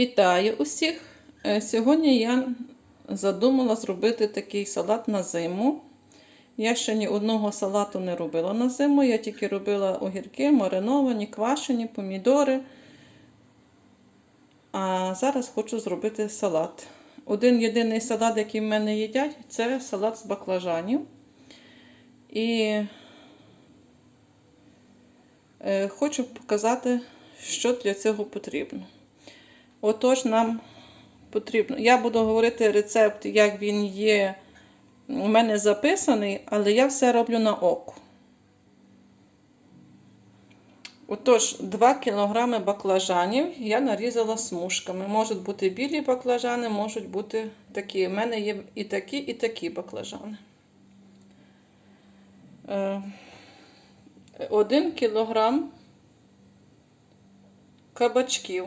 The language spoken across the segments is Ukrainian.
Вітаю усіх! Е, Сьогодні я задумала зробити такий салат на зиму. Я ще ні одного салату не робила на зиму. Я тільки робила огірки, мариновані, квашені, помідори. А зараз хочу зробити салат. Один єдиний салат, який в мене їдять, це салат з баклажанів. І е, хочу показати, що для цього потрібно. Отож, нам потрібно. Я буду говорити рецепт, як він є у мене записаний, але я все роблю на око. Отож, 2 кг баклажанів я нарізала смужками. Можуть бути білі баклажани, можуть бути такі. У мене є і такі, і такі баклажани. 1 кг кабачків.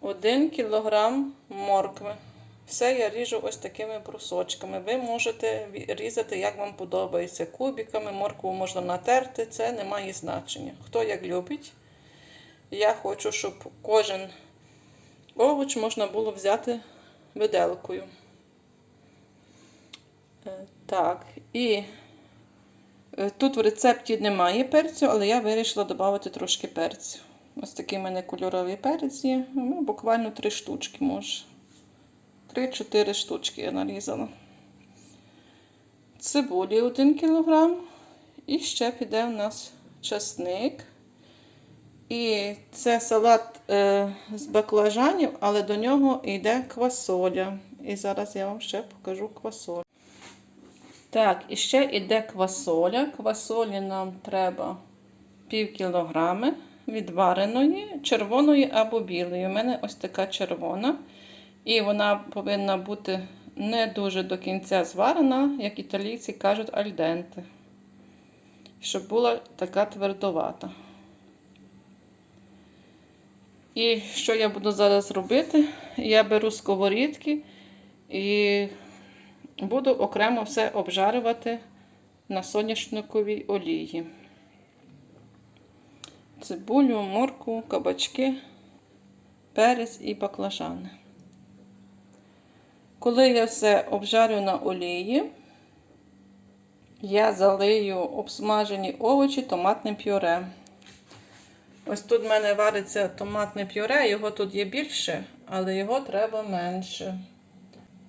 1 кг моркви. Все я ріжу ось такими брусочками. Ви можете різати, як вам подобається. Кубиками, моркву можна натерти, це не має значення. Хто як любить. Я хочу, щоб кожен овоч можна було взяти виделкою. Так, і тут в рецепті немає перцю, але я вирішила додати трошки перцю. Ось такий в мене кольоровий перець є. Ну, буквально 3 штучки може. 3-4 штучки я нарізала. Цибулі 1 кг. І ще піде в нас часник. І це салат е, з баклажанів, але до нього йде квасоля. І зараз я вам ще покажу квасолю. Так, і ще йде квасоля. Квасолі нам треба пів кілограми відвареної, червоної або білої. У мене ось така червона. І вона повинна бути не дуже до кінця зварена, як італійці кажуть, альденте. Щоб була така твердовата. І що я буду зараз робити? Я беру сковорідки і буду окремо все обжарювати на соняшниковій олії цибулю, морку, кабачки, перець і баклажани. Коли я все обжарю на олії, я залию обсмажені овочі томатним пюре. Ось тут в мене вариться томатне пюре, його тут є більше, але його треба менше.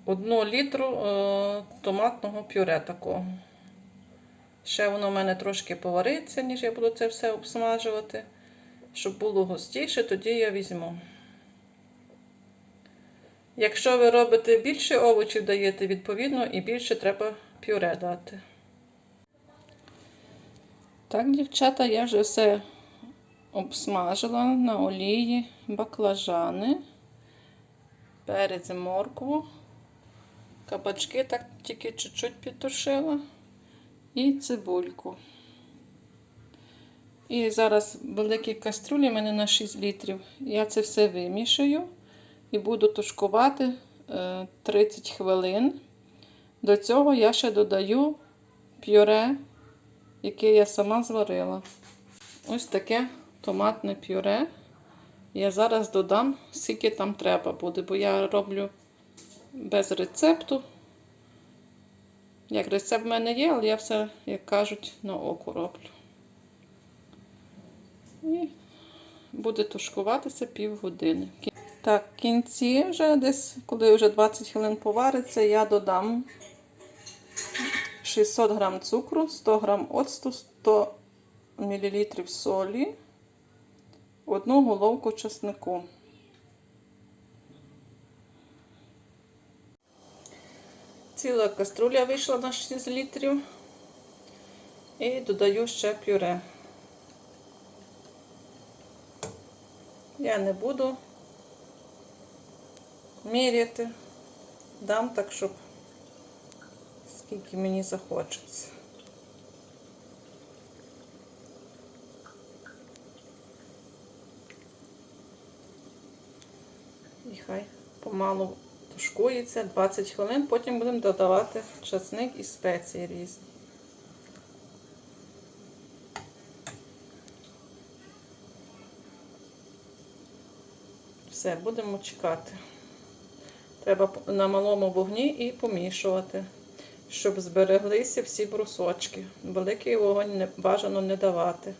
Одну літру е, томатного пюре такого. Ще воно в мене трошки повариться, ніж я буду це все обсмажувати. Щоб було густіше, тоді я візьму. Якщо ви робите більше овочів даєте, відповідно, і більше треба пюре дати. Так, дівчата, я вже все обсмажила на олії баклажани, перець моркву, кабачки так тільки чуть-чуть підтушила і цибульку. І зараз в великій каструлі в мене на 6 літрів. Я це все вимішаю і буду тушкувати 30 е, хвилин. До цього я ще додаю пюре, яке я сама зварила. Ось таке томатне пюре. Я зараз додам, скільки там треба буде, бо я роблю без рецепту. Як рецепт в мене є, але я все, як кажуть, на око роблю. І буде тушкуватися півгодини. Так, в кінці вже десь, коли вже 20 хвилин повариться, я додам 600 г цукру, 100 г оцту, 100 мл солі, одну головку чеснику. Ціла каструля вийшла на 6 літрів. І додаю ще пюре. Я не буду міряти, дам так, щоб скільки мені захочеться. І хай помалу тушкується 20 хвилин, потім будемо додавати часник і спеції різні. Все, будемо чекати. Треба на малому вогні і помішувати, щоб збереглися всі брусочки. Великий вогонь бажано не давати.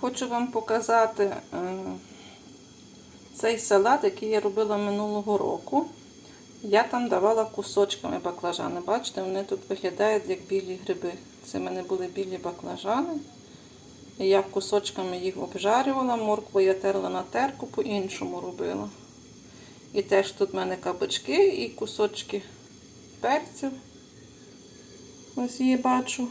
Хочу вам показати е, цей салат, який я робила минулого року. Я там давала кусочками баклажани. Бачите, вони тут виглядають як білі гриби. Це в мене були білі баклажани. І я кусочками їх обжарювала, моркву я терла на терку, по-іншому робила. І теж тут в мене кабачки і кусочки перців. Ось її бачу.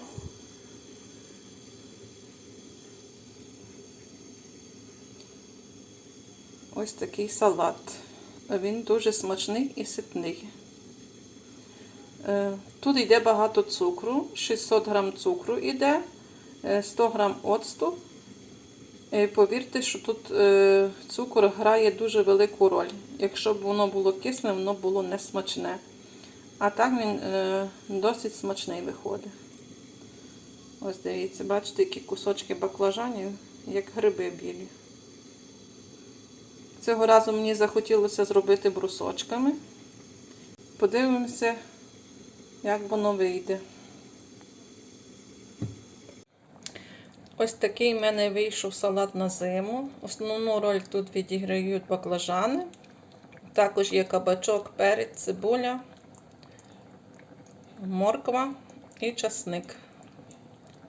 Ось такий салат. Він дуже смачний і ситний. Е, Тут йде багато цукру, 600 грам цукру йде, е, 100 грам оцту. Е, Повірте, що тут е, цукор грає дуже велику роль. Якщо б воно було кисле, воно було не смачне. А так він е, досить смачний виходить. Ось дивіться, бачите, які кусочки баклажанів, як гриби білі. Цього разу мені захотілося зробити брусочками. Подивимося, як воно вийде. Ось такий в мене вийшов салат на зиму. Основну роль тут відіграють баклажани. Також є кабачок, перець, цибуля, морква і часник,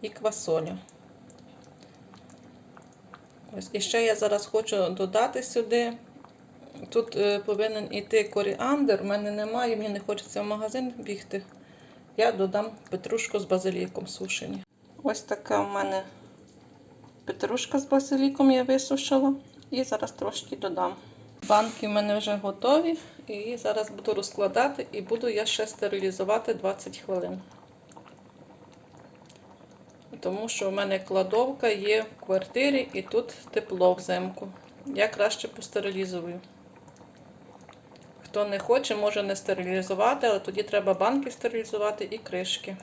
і квасоля. Ось, і ще я зараз хочу додати сюди. Тут е, повинен іти коріандр, в мене немає, мені не хочеться в магазин бігти. Я додам петрушку з базиліком сушені. Ось така в мене петрушка з базиліком я висушила. І зараз трошки додам. Банки в мене вже готові. І зараз буду розкладати і буду я ще стерилізувати 20 хвилин. Тому що в мене кладовка є в квартирі і тут тепло взимку. Я краще постерилізую. Хто не хоче, може не стерилізувати, але тоді треба банки стерилізувати і кришки.